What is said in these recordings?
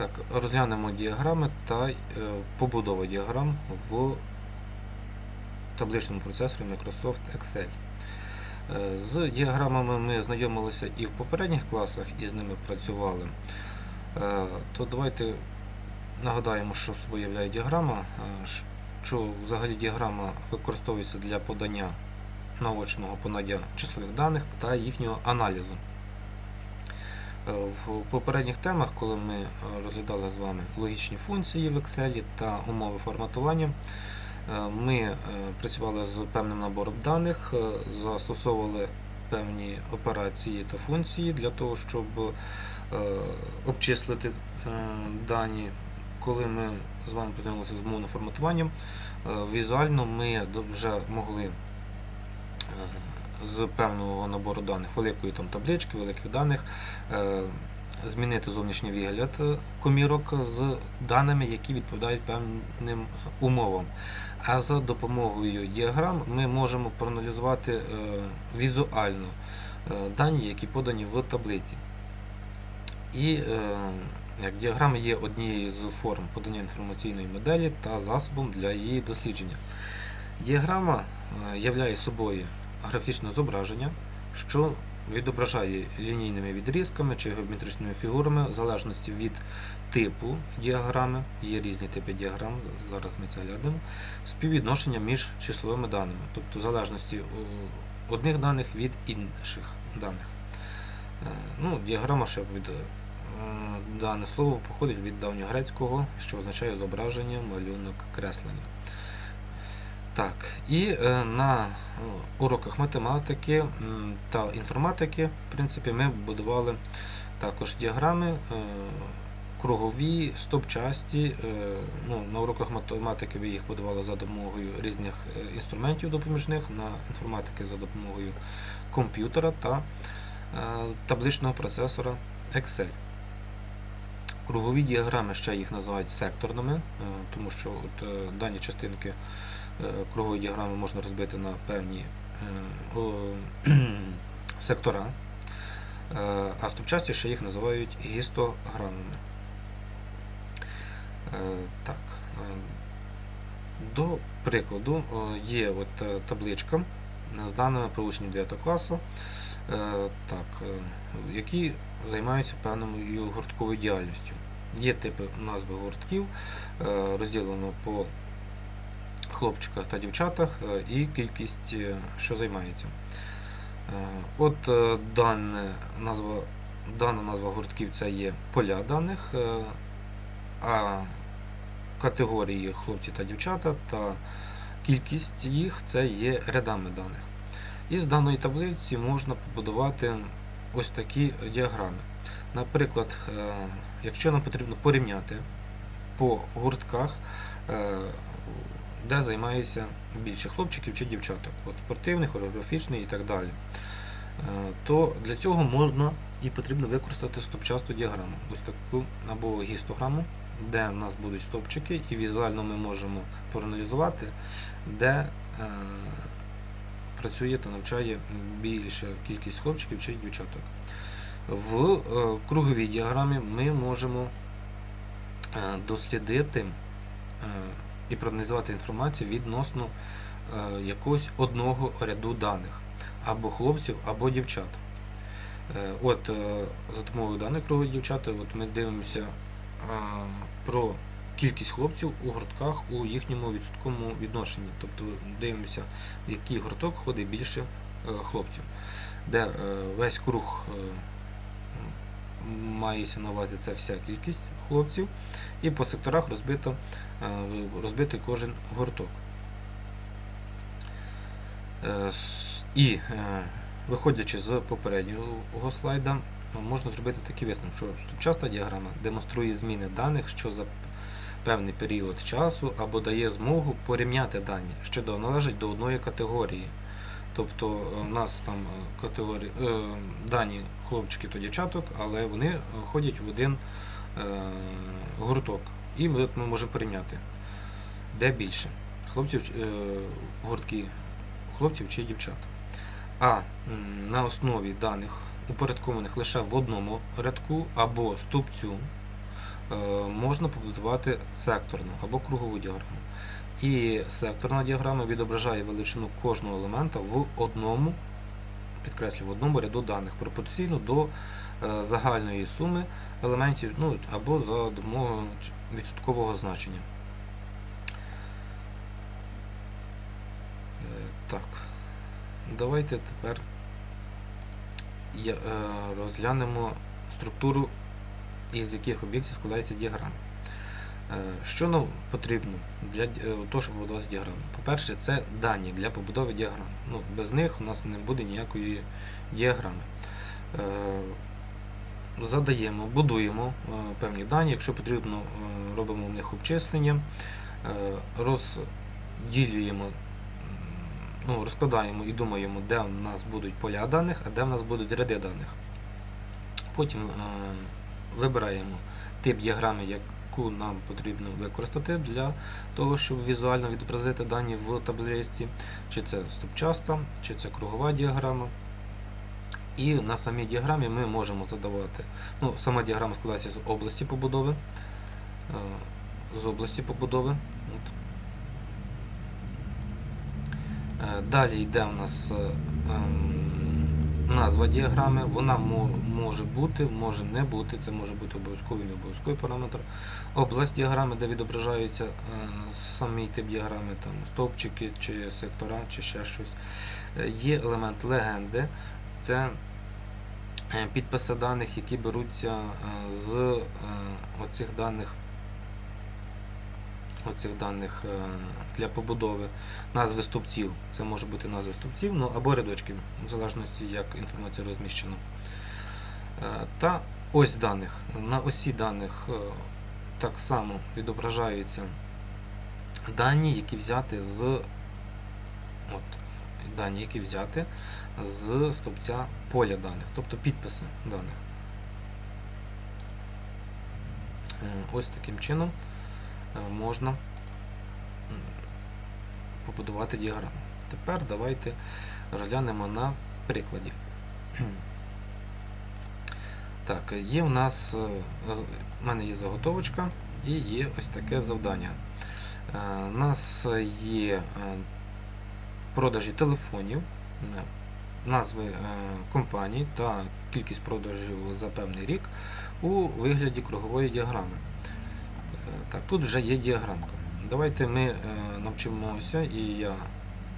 Так, розглянемо діаграми та е, побудову діаграм в табличному процесорі Microsoft Excel. Е, З діаграмами ми знайомилися і в попередніх класах, і з ними працювали. Е, То давайте нагадаємо, що собою являє діаграма, що взагалі діаграма використовується для подання наочного понадя числових даних та їхнього аналізу. Е, В попередніх темах, коли ми е, розглядали з вами логічні функції в Excel та умови форматування, е, ми працювали з певним набором даних, застосовували певні операції та функції для того, щоб обчислити дані. Коли ми з вами познайомилися з мовним форматуванням, візуально ми вже могли з певного набору даних, великої там таблички, великих даних, е, змінити зовнішній вигляд е, комірок з даними, які відповідають певним умовам. А за допомогою діаграм ми можемо проаналізувати е, візуально дані, які подані в таблиці. І як діаграма є однією з форм подання інформаційної моделі та засобом для її дослідження. Діаграма являє собою графічне зображення, що відображає лінійними відрізками чи геометричними фігурами в залежності від типу діаграми, є різні типи діаграм, зараз ми це глянемо, співвідношення між числовими даними, тобто в залежності е, одних даних від інших даних. Е, Ну, діаграма ще від е, дане слово походить від давньогрецького, що означає зображення, малюнок, креслення. Так, і е, на е, уроках математики та інформатики, в принципі, ми будували також діаграми е, кругові, стопчасті. Ну, на уроках математики ви їх будували за допомогою різних інструментів допоміжних, на інформатики за допомогою комп'ютера та табличного процесора Excel. Кругові діаграми ще їх називають секторними, е, тому що от, е, дані частинки е, кругової діаграми можна розбити на певні сектора, а стопчасті ще їх називають гістограмами. Так, до прикладу, є от табличка з даними про учнів 9 класу, так, які займаються певною гуртковою діяльністю. Є типи назви гуртків, е, розділено по хлопчиках та дівчатах е, і кількість, е, що займається. От дане назва, дана назва гуртків це є поля даних, а категорії хлопці та дівчата та кількість їх це є рядами даних. І з даної таблиці можна побудувати ось такі діаграми. Наприклад, е, якщо нам потрібно порівняти по гуртках, е, де займається більше хлопчиків чи дівчаток, от спортивний, хореографічний і так далі, е, то для цього можна і потрібно використати стопчасту діаграму, ось таку або гістограму, де в нас будуть стовпчики, і візуально ми можемо проаналізувати, де працює та навчає більша кількість хлопчиків чи дівчаток. В е, круговій діаграмі ми можемо е, дослідити е, і проаналізувати інформацію відносно якогось одного ряду даних або хлопців, або дівчат. От за допомогою даних кругової дівчата, от ми дивимося про кількість хлопців у гуртках у їхньому відсотковому відношенні. Тобто дивимося, в який гурток ходить більше е, хлопців, де е, весь круг е, мається на увазі це вся кількість хлопців, і по секторах розбито, розбитий кожен гурток. І виходячи з попереднього слайда, можна зробити такий висновок, що стопчаста діаграма демонструє зміни даних, що за певний період часу або дає змогу порівняти дані, що належать до одної категорії. Тобто е, в нас там е, категорії, е, дані хлопчиків та дівчаток, але вони ходять в один гурток. І ми, ми можемо порівняти, де більше хлопців, гуртки хлопців чи дівчат. А на основі даних упорядкованих лише в одному рядку або стовпцю, е, можна побудувати секторну або кругову діаграму. І секторна діаграма відображає величину кожного елемента в одному, підкреслю, в одному ряду даних пропорційно до е, загальної суми елементів ну, або за допомогою відсоткового значення. Е, Так, давайте тепер е, розглянемо структуру, із яких об'єктів складається діаграма. Е, Що нам потрібно для е, того, щоб побудувати діаграму? По-перше, це дані для побудови діаграм. Ну, без них у нас не буде ніякої діаграми. Е, Задаємо, будуємо певні дані. Якщо потрібно, робимо в них обчислення, розділюємо, ну, розкладаємо і думаємо, де в нас будуть поля даних, а де в нас будуть ряди даних. Потім вибираємо тип діаграми, яку нам потрібно використати для того, щоб візуально відобразити дані в таблиці, чи це стопчаста, чи це кругова діаграма. І на самій діаграмі ми можемо задавати. Ну, сама діаграма складається з області побудови. е, З області побудови. От. Е, Далі йде у нас е, ем, назва діаграми. Вона може бути, може не бути. Це може бути обов'язковий не обов'язковий параметр. Область діаграми, де відображаються е, самий тип діаграми, там стовпчики, чи сектора, чи ще щось. Е, Є елемент легенди. Це е, підписи даних, які беруться з оцих даних. Оцих даних е, для побудови назви стовпців. Це може бути назви стовпців, ну або рядочків, в залежності як інформація розміщена. Е, Та ось даних. На осі даних е, так само відображаються дані, які взяти з от, дані, які взяти з стовпця поля даних, тобто підписи даних. Ось таким чином можна побудувати діаграму. Тепер давайте розглянемо на прикладі. Так, є в нас, е, з- в мене є заготовочка і є ось таке завдання. Е, У нас є е, продажі телефонів, е, назви е, компаній та кількість продажів за певний рік у вигляді кругової діаграми. Так, тут вже є діаграмка. Давайте ми е, навчимося і я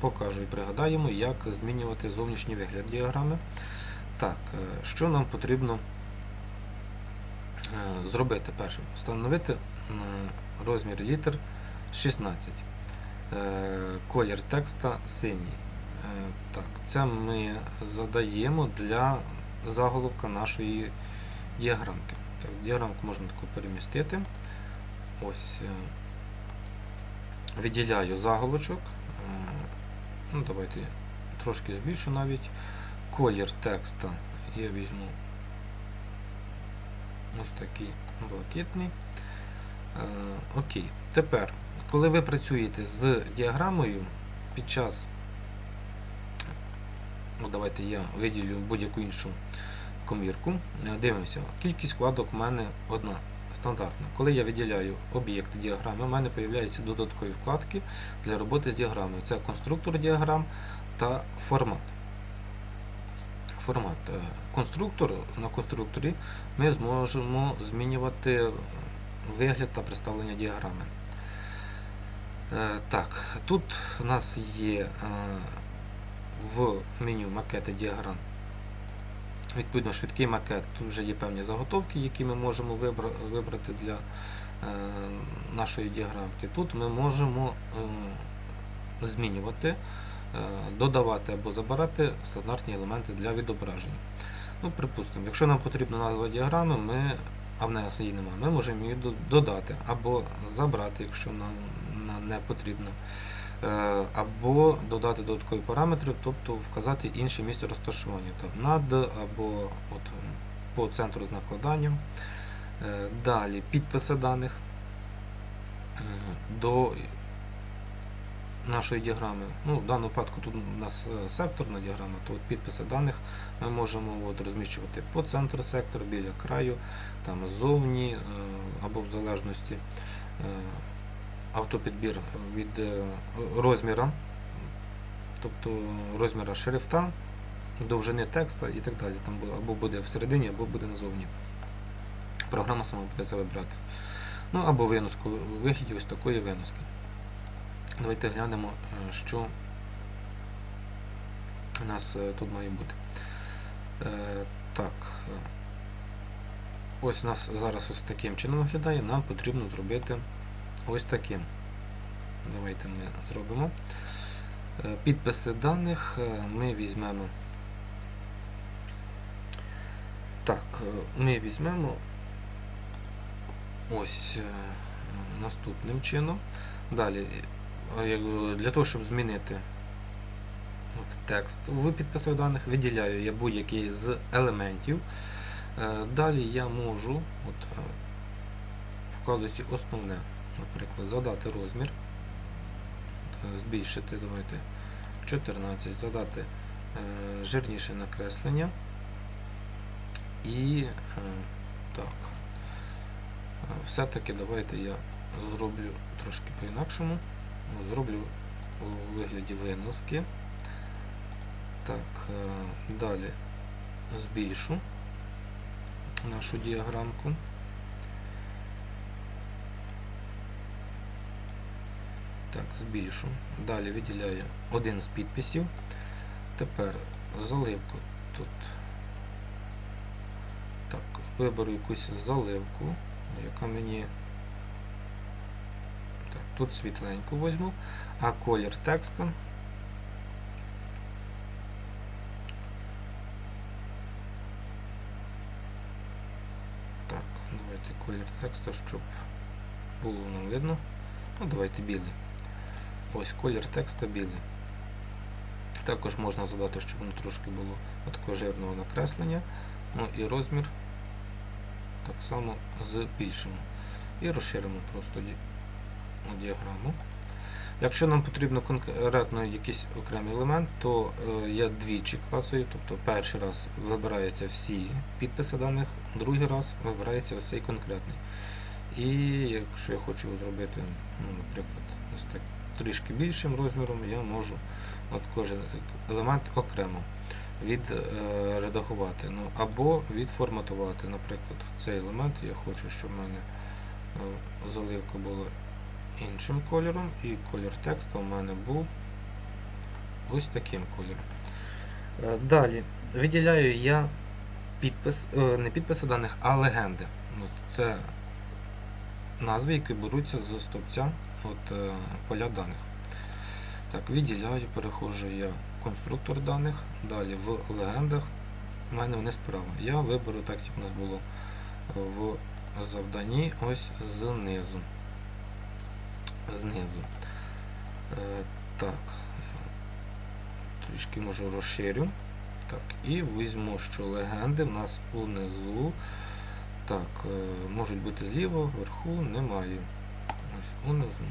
покажу і пригадаємо, як змінювати зовнішній вигляд діаграми. Так, е, що нам потрібно е, зробити перше? Встановити розмір літер 16. Е, Колір текста синій. Так, це ми задаємо для заголовка нашої діаграмки. Так, діаграмку можна таку перемістити. Ось е, виділяю заголовочок. Е, Ну, давайте трошки збільшу навіть. Колір текста я візьму ось такий блакитний. Е, Окей. Тепер, коли ви працюєте з діаграмою під час, ну, давайте я виділю будь-яку іншу комірку. Дивимося, кількість вкладок у мене одна. Стандартна. Коли я виділяю об'єкт діаграми, у мене з'являються додаткові вкладки для роботи з діаграмою. Це конструктор діаграм та формат. Формат. Е, Конструктор на конструкторі ми зможемо змінювати вигляд та представлення діаграми. Е, Так, тут у нас є е, в меню макети діаграм. Відповідно, швидкий макет. Тут вже є певні заготовки, які ми можемо вибрати для е, нашої діаграмки. Тут ми можемо е, змінювати, е, додавати або забирати стандартні елементи для відображення. Ну, припустимо, якщо нам потрібна назва діаграми, ми, а в нас її немає, ми можемо її додати або забрати, якщо нам, не потрібно. Е, Або додати додаткові параметри, тобто вказати інше місце розташування, там над або от, по центру з накладанням. Е, Далі підписи даних до нашої діаграми. Ну, в даному випадку тут у нас е, секторна діаграма, то от підписи даних ми можемо от розміщувати по центру сектора, біля краю, там ззовні, або в залежності автопідбір від е, розміра, тобто розміра шрифта, довжини текста і так далі. Там або буде всередині, або буде назовні. Програма сама буде це вибирати. Ну або виноску у ось такої виноски. Давайте глянемо, е, що у нас е, тут має бути. Так. Ось у нас зараз ось таким чином виглядає. Нам потрібно зробити ось таким. Давайте ми зробимо. Е, Підписи даних е, ми візьмемо. Так, е, ми візьмемо ось наступним чином. Далі, для того, щоб змінити текст в підписах даних, виділяю я будь-який з елементів. Далі я можу от, в основне, наприклад, задати розмір, е, збільшити, давайте 14, задати е, жирніше накреслення. І е, так. Все-таки давайте я зроблю трошки по-інакшому. Ну, Зроблю у вигляді виноски. Так, далі збільшу нашу діаграмку. Так, збільшу. Далі виділяю один з підписів. Тепер заливку тут. Так, виберу якусь заливку, яка мені. Так, тут світленьку візьму, а колір текста. Так, давайте колір тексту, щоб було нам видно. Ну, давайте білий. Ось колір текста білий. Також можна задати, щоб воно трошки було такого жирного накреслення. Ну і розмір так само збільшимо. І розширимо просто ну, діаграму. Якщо нам потрібно конкретно якийсь окремий елемент, то е, я двічі клацаю, тобто перший раз вибираються всі підписи даних, другий раз вибирається ось цей конкретний. І якщо я хочу зробити, ну, наприклад, ось так трішки більшим розміром, я можу от кожен елемент окремо відредагувати ну, або відформатувати. Наприклад, цей елемент я хочу, щоб в мене е, заливка була іншим кольором, і колір тексту в мене був ось таким кольором. Е, Далі виділяю я підпис, е, не підписи даних, а легенди. Це назви, які беруться з стовпця от, е, поля даних. Так, виділяю, переходжу я в конструктор даних, далі в легендах. У мене вони справа. Я виберу так, як у нас було в завданні, ось знизу. Знизу. Е, так. Трішки можу розширю. Так, і візьму, що легенди в нас унизу. Так, е, можуть бути зліва, вверху немає. Ось унизу.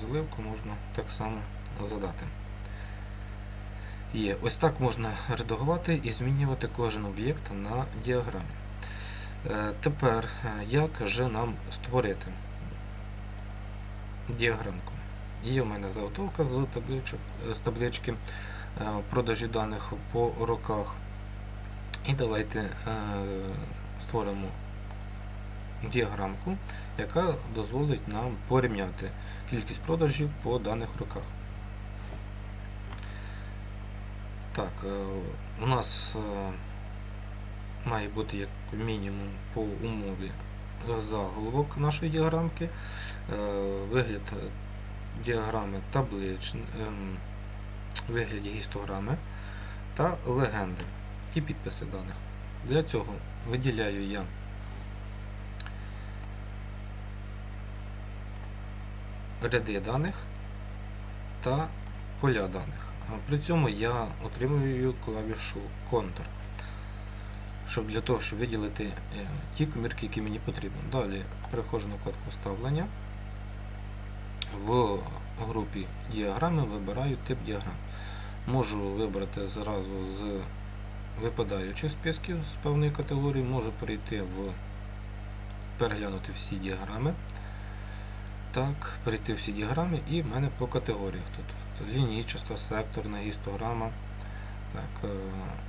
Заливку можна так само задати. Є. Ось так можна редагувати і змінювати кожен об'єкт на діаграмі. Е, Тепер, е, як же нам створити діаграмку? Є в мене заготовка з, табличок, з таблички е, продажі даних по роках. І давайте е, створимо діаграмку, яка дозволить нам порівняти кількість продажів по даних роках. Так, е, у нас має бути як мінімум по умові заголовок нашої діаграмки, е, вигляд е, діаграми таблич, ем, вигляді гістограми та легенди і підписи даних. Для цього виділяю я ряди даних та поля даних. При цьому я отримую клавішу Ctrl. Щоб для того, щоб виділити е, ті комірки, які мені потрібні. Далі переходжу на вкладку вставлення. В групі діаграми вибираю тип діаграм. Можу вибрати зразу з випадаючих списків з певної категорії, можу перейти в переглянути всі діаграми. Так, перейти всі діаграми і в мене по категоріях. Тут от, лінійчаста, секторна, гістограма. Так, е,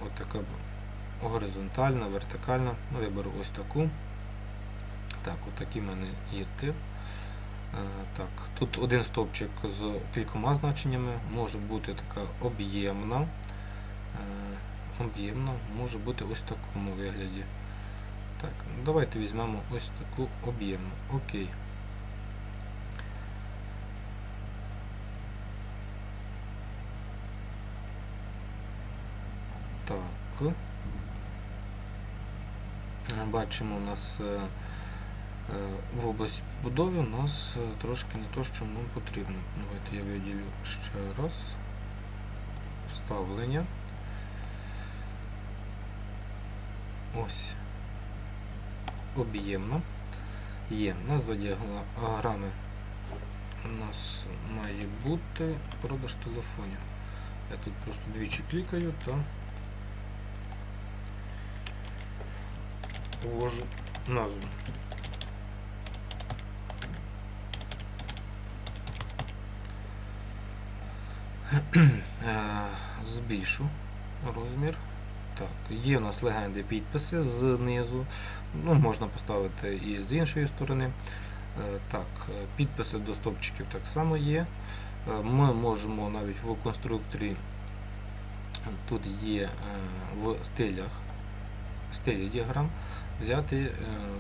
от така горизонтальна, вертикальна. Ну, Виберу ось таку. Так, от такий в мене є тип. Е, Так, тут один стовпчик з кількома значеннями, може бути така об'ємна. Е, Об'ємна, може бути ось в такому вигляді. Так, давайте візьмемо ось таку об'ємну. Окей. Так. Бачимо у нас е, е, в області побудови у нас е, трошки не то, що нам потрібно. Давайте я виділю ще раз. Вставлення. Ось. Об'ємно. Є. Назва діаграми у нас має бути продаж телефонів. Я тут просто двічі клікаю та ввожу назву. Е, Збільшу розмір. Так, є у нас легенди підписи знизу. Ну, можна поставити і з іншої сторони. Е, Так, підписи до стопчиків так само є. Е, Ми можемо навіть в конструкторі тут є в стилях стилі діаграм взяти, е,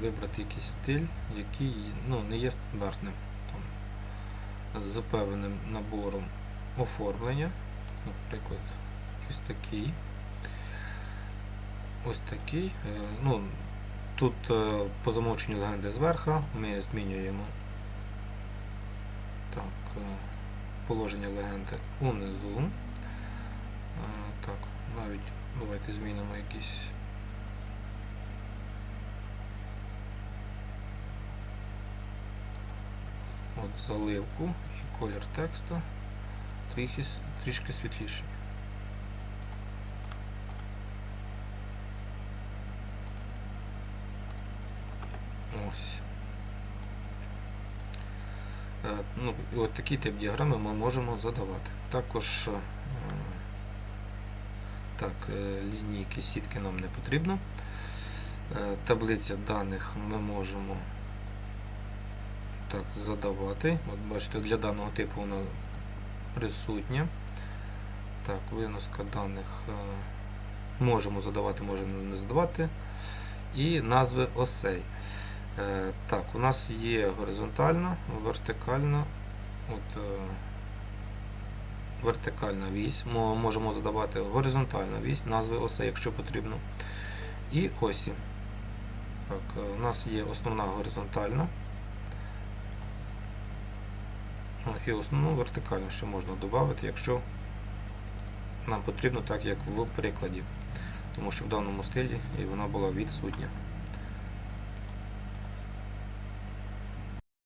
вибрати якийсь стиль, який ну, не є стандартним. Там, з певним набором оформлення. Наприклад, ось такий. Ось такий. Е, Ну, тут е, по замовченню легенди зверху ми змінюємо так, положення легенди унизу. Так, навіть давайте змінимо якісь. От заливку і колір тексту трішки, трішки світліший. Ось. Е, Ну, і от такий тип діаграми ми можемо задавати. Також е, так, е, лінійки сітки нам не потрібно. Таблиця даних ми можемо так задавати. От бачите, для даного типу вона присутня. Так, виноска даних е, можемо задавати, можемо не задавати. І назви осей. Е, Так, у нас є горизонтальна, вертикальна. От, е, вертикальна вісь. Ми можемо задавати горизонтальна вісь, назви осей, якщо потрібно. І осі. Так, у нас є основна горизонтальна. Ну, І основну вертикальну ще можна додати, якщо нам потрібно, так як в прикладі. Тому що в даному стилі і вона була відсутня.